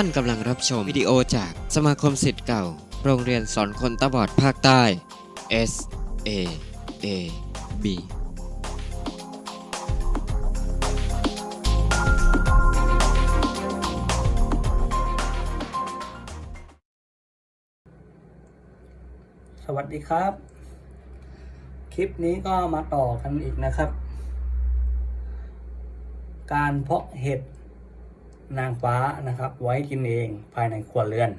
ท่านกำลังรับชมวิดีโอจากสมาคมสิทธิ์เก่า โรงเรียนสอนคนตาบอดภาคใต้ S A A B สวัสดีครับ คลิปนี้ก็มาต่อกันอีกนะครับ การเพาะเห็ด นางฟ้านะครับ ไว้กินเองภายในครัวเรือน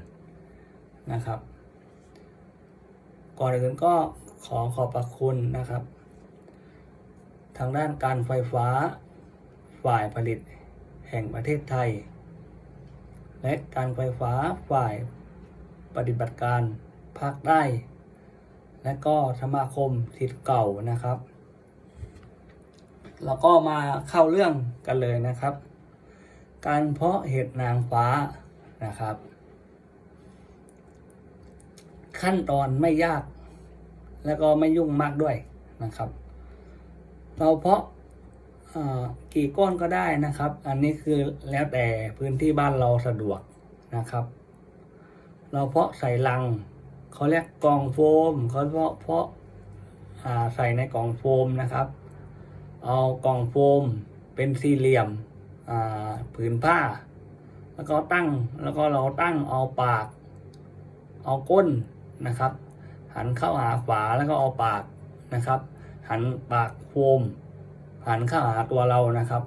นะครับ ก่อนอื่นก็ขอขอบพระคุณนะครับ ทางด้านการไฟฟ้าฝ่ายผลิตแห่งประเทศไทย และการไฟฟ้าฝ่ายปฏิบัติการภาคใต้และก็สมาคมสิทธิ์เก่านะครับ แล้วก็มาเข้าเรื่องกันเลยนะครับ การเพาะเห็ดนางฟ้านะครับ ขั้นตอนไม่ยาก แล้วก็ไม่ยุ่งมากด้วยนะครับ เราเพาะกี่ก้อนก็ได้นะครับ อันนี้คือแล้วแต่พื้นที่บ้านเราสะดวกนะครับ เราเพาะใส่ลังเขาเรียกกล่องโฟมเขาเพาะเพาะใส่ในกล่องโฟมนะครับ เอากล่องโฟมเป็นสี่เหลี่ยม ผืนผ้า แล้วก็ตั้งแล้วก็เราตั้งเอาปาก เอาก้นนะครับ หันเข้าหาฝาแล้วก็เอาปากนะครับ หันปากโฟมหันเข้าหาตัวเรานะครับ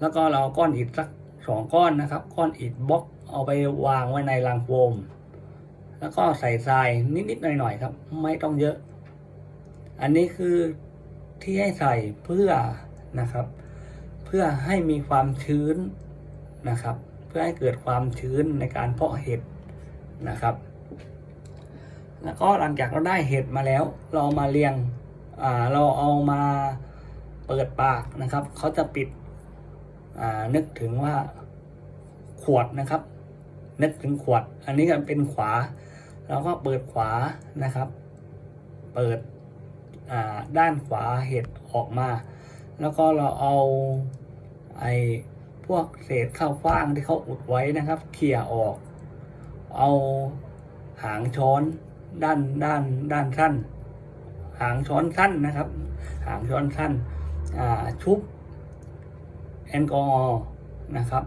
แล้วก็เราเอาก้อนอิฐสักสองก้อนนะครับ ก้อนอิฐบล็อกเอาไปวางไว้ในรังโฟม แล้วก็ใส่ทรายนิดๆหน่อยๆครับ ไม่ต้องเยอะ อันนี้คือที่ให้ใส่เพื่อนะครับ เพื่อให้มีความชื้นนะครับ เพื่อให้เกิดความชื้นในการเพาะเห็ดนะครับ แล้วก็หลังจากเราได้เห็ดมาแล้ว เรามาเรียงอ่าเราเอามาเปิดปากนะครับเขาจะปิดอ่านึกถึงว่าขวดนะครับ นึกถึงขวด อันนี้ก็เป็นขวาเราก็เปิดขวานะครับ เปิดอ่าด้านขวาเห็ดออกมา แล้วก็เราเอาไอ้พวกเศษข้าวฟ่างที่เขาอุดไว้นะครับเขี่ยออก เอาหางช้อนด้านด้านด้านสั้น หางช้อนสั้นนะครับ หางช้อนสั้นอ่าชุบแอลกอฮอล์นะครับ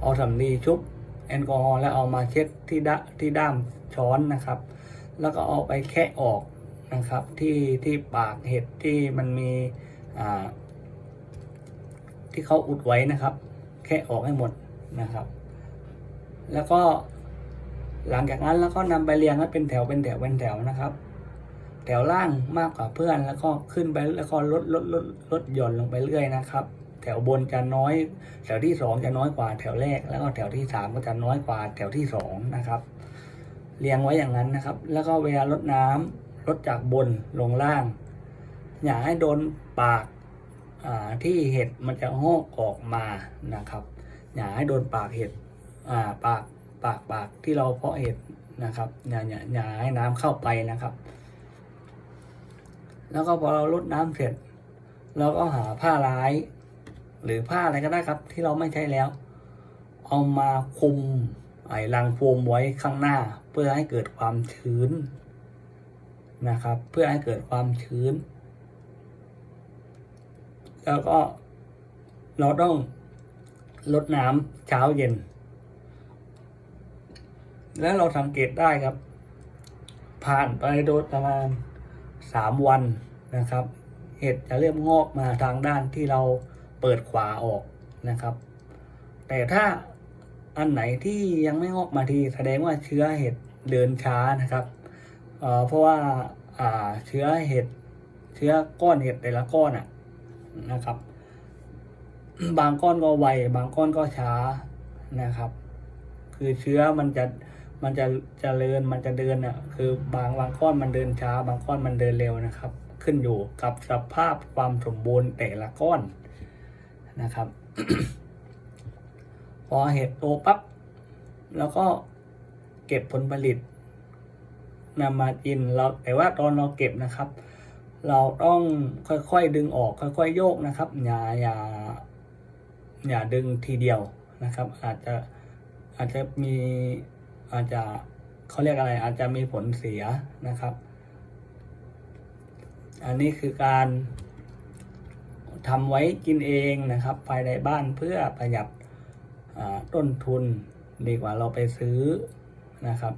เอาสำลีชุบแอลกอฮอล์แล้วเอามาเช็ดที่ดะที่ด้ามช้อนนะครับ แล้วก็เอาไปแคะออกนะครับ ที่ที่ปากเห็ดที่มันมี ที่เขาอุดไว้นะครับ แคะออกให้หมดนะครับ แล้วก็หลังจากนั้นแล้วก็นำไปเรียงให้เป็นแถวเป็นแถวเป็นแถวนะครับ แถวล่างมากกว่าเพื่อนแล้วก็ขึ้นไปแล้วก็ลดลดลดลดหย่อนลงไปเรื่อยนะครับ แถวบนจะน้อย แถวที่สองจะน้อยกว่าแถวแรก แล้วก็แถวที่สามก็จะน้อยกว่าแถวที่สองนะครับ เรียงไว้อย่างนั้นนะครับ แล้วก็เวลาลดน้ำลดจากบนลงล่าง อย่าให้โดนปากาที่เห็ดมันจะงอกออกมานะครับ อย่าให้โดนปากเห็ดาปากปากปากที่เราเพาะเห็ดนะครับอย่าอย่าอย่าให้น้ำเข้าไปนะครับ แล้วก็พอเราลดน้ำเสร็จเราก็หาผ้าร้าย หรือผ้าอะไรก็ได้ครับ ที่เราไม่ใช้แล้ว เอามาคลุมไอ้รังโฟมไว้ข้างหน้า เพื่อให้เกิดความชื้นนะครับ เพื่อให้เกิดความชื้น แล้วก็เราต้องลดน้ำเช้าเย็น แล้วเราสังเกตได้ครับ ผ่านไปโดยประมาณสามวันนะครับ เห็ดจะเริ่มงอกมาทางด้านที่เราเปิดขวาออกนะครับ แต่ถ้าอันไหนที่ยังไม่งอกมาทีแสดงว่าเชื้อเห็ดเดินช้านะครับเเพราะว่าอ่าเชื้อเห็ดเชื้อก้อนเห็ดแต่ละก้อนอะ นะครับ บางก้อนก็ไว บางก้อนก็ช้านะครับ คือเชื้อมันจะมันจะเจริญมันจะเดินอะคือบางบางก้อนมันเดินช้า บางก้อนมันเดินเร็วนะครับ ขึ้นอยู่กับสภาพความสมบูรณ์แต่ละก้อนนะครับ พอเห็ดโตปั๊บแล้วก็เก็บผลผลิตนำมากินเราแต่ว่าตอนเราเก็บนะครับ เราต้องค่อยๆดึงออกค่อยๆโยกนะครับ อย่าอย่าอย่าดึงทีเดียวนะครับ อาจจะอาจจะมีอาจจะเขาเรียกอะไร อาจจะมีผลเสียนะครับ อันนี้คือการทำไว้กินเองนะครับ ภายในบ้านเพื่อประหยัดต้นทุน ดีกว่าเราไปซื้อนะครับ